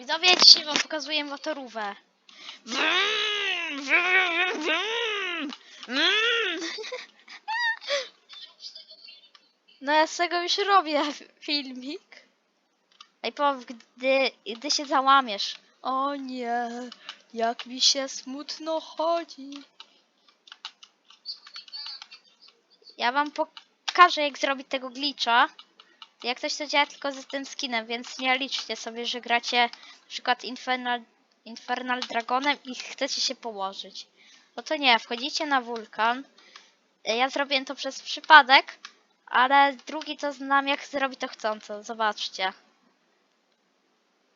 Widzowie, dzisiaj wam pokazuję motorówę. No ja z tego już robię filmik. Ej, powiedz, gdy, gdy się załamiesz. O nie, jak mi się smutno chodzi. Ja wam pokażę, jak zrobić tego glitcha. Jak ktoś to działa tylko z tym skinem, więc nie liczcie sobie, że gracie na przykład Infernal, Infernal Dragonem i chcecie się położyć. No to nie, wchodzicie na wulkan. E, Ja zrobiłem to przez przypadek, ale drugi to znam jak zrobi to chcąco. Zobaczcie.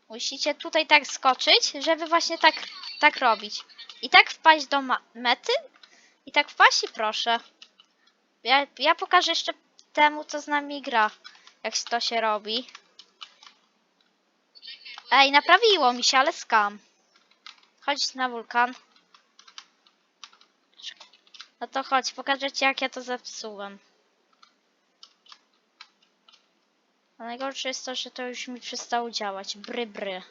Musicie tutaj tak skoczyć, żeby właśnie tak, tak robić. I tak wpaść do mety. I tak wpaść i proszę. Ja, ja pokażę jeszcze temu, co z nami gra. Jak to się robi. Ej, naprawiło mi się, ale skam. Chodź na wulkan. No to chodź, pokażę ci jak ja to zepsułem. A najgorsze jest to, że to już mi przestało działać. Bry, bry.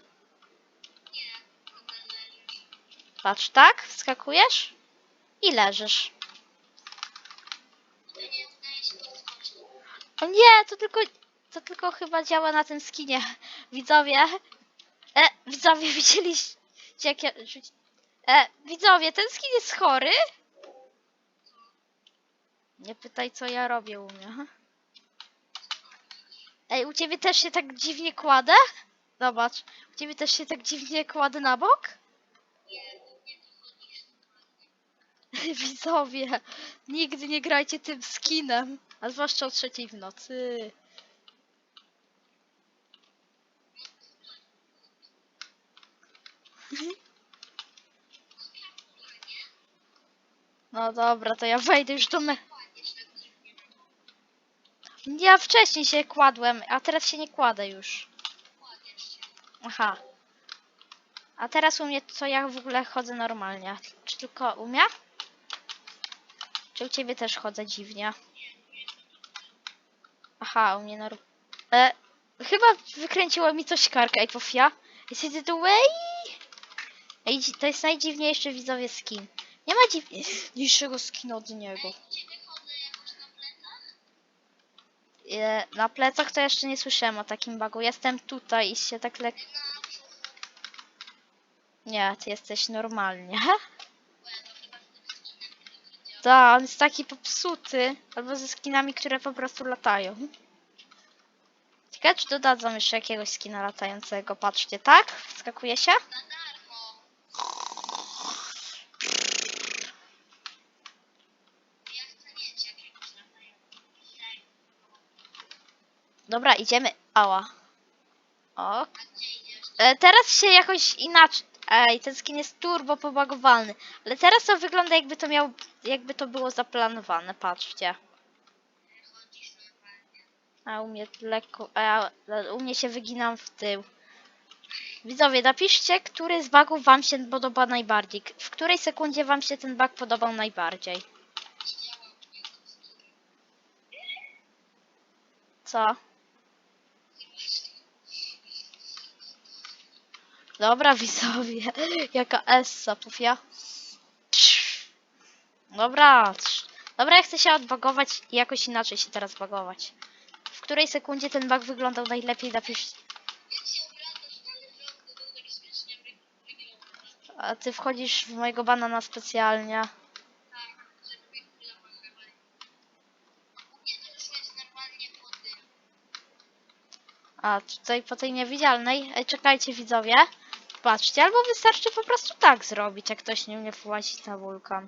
Patrz, tak? Wskakujesz i leżysz. O nie, to tylko, to tylko chyba działa na tym skinie. Widzowie, e, widzowie, widzieliście jak ja. E, widzowie, ten skin jest chory? Nie pytaj, co ja robię u mnie. Ej, u ciebie też się tak dziwnie kładę? Zobacz, u ciebie też się tak dziwnie kładę na bok? Widzowie, nigdy nie grajcie tym skinem, a zwłaszcza o trzeciej w nocy. No dobra, to ja wejdę już do me... Ja wcześniej się kładłem, a teraz się nie kładę już. Aha. A teraz u mnie co ja w ogóle chodzę normalnie. Czy tylko u mnie? Czy u ciebie też chodzę dziwnie? Aha, u mnie norm... E, chyba wykręciło mi coś karka. Ej, Pofia? Is it the way? Ej, to jest najdziwniejszy widzowie skin. Nie ma dziwniejszego skina od niego. E, na plecach to jeszcze nie słyszałem o takim bagu. Jestem tutaj i się tak lek... Nie, ty jesteś normalnie. Tak, on jest taki popsuty. Albo ze skinami, które po prostu latają. Ciekawe, czy dodadzą jeszcze jakiegoś skina latającego. Patrzcie, tak? Wskakuje się? Dobra, idziemy. Ała. O. E, teraz się jakoś inaczej. Ej, ten skin jest turbo pobagowany. Ale teraz to wygląda jakby to miał. Jakby to było zaplanowane, patrzcie. A u mnie lekko. A u mnie się wyginam w tył. Widzowie, napiszcie, który z bugów wam się podoba najbardziej. W której sekundzie wam się ten bug podobał najbardziej? Co? Dobra, widzowie. Jaka essa, pufia. Dobra. Dobra, ja chcę się odbagować i jakoś inaczej się teraz bagować. W której sekundzie ten bug wyglądał najlepiej, napiszcie. A ty wchodzisz w mojego banana specjalnie. A, tutaj po tej niewidzialnej. Ej, czekajcie widzowie. Patrzcie, albo wystarczy po prostu tak zrobić, jak ktoś nie umie włazić na wulkan.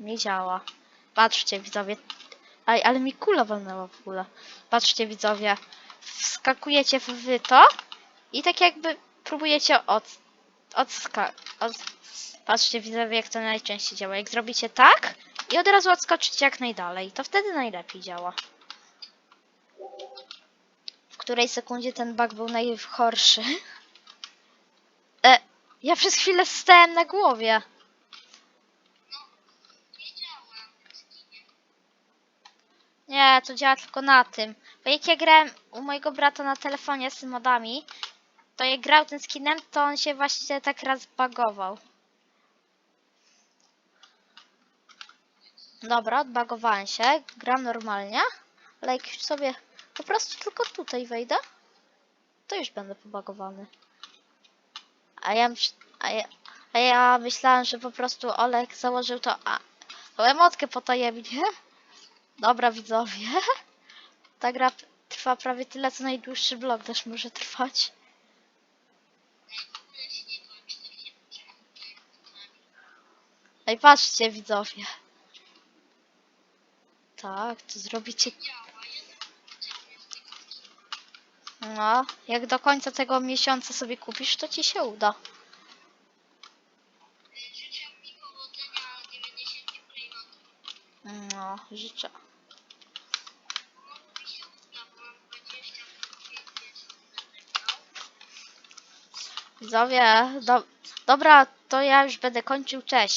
Nie działa. Patrzcie widzowie. Ej, ale mi kula walnęła w ogóle. Patrzcie widzowie. Wskakujecie w wy to i tak jakby próbujecie od... odska... Od... Patrzcie widzowie, jak to najczęściej działa. Jak zrobicie tak i od razu odskoczycie jak najdalej, to wtedy najlepiej działa. Której sekundzie ten bug był najgorszy? E, ja przez chwilę stałem na głowie. Nie Nie, to działa tylko na tym. Bo jak ja grałem u mojego brata na telefonie z modami, to jak grał tym skinem, to on się właśnie tak raz bagował. Dobra, odbagowałem się, gram normalnie, ale jak już sobie po prostu tylko tutaj wejdę, to już będę pobagowany. A ja, a ja, a ja myślałem, że po prostu Olek założył to, a, tą emotkę potajemnie. Dobra widzowie, ta gra trwa prawie tyle, co najdłuższy vlog też może trwać. Ej, patrzcie widzowie. Tak, to zrobicie No, jak do końca tego miesiąca sobie kupisz, to ci się uda. Życzę mi powodzenia 90 klejnotów. No, życzę. Może mi się uda, bo mam 20 Widzowie, do, dobra, to ja już będę kończył, cześć.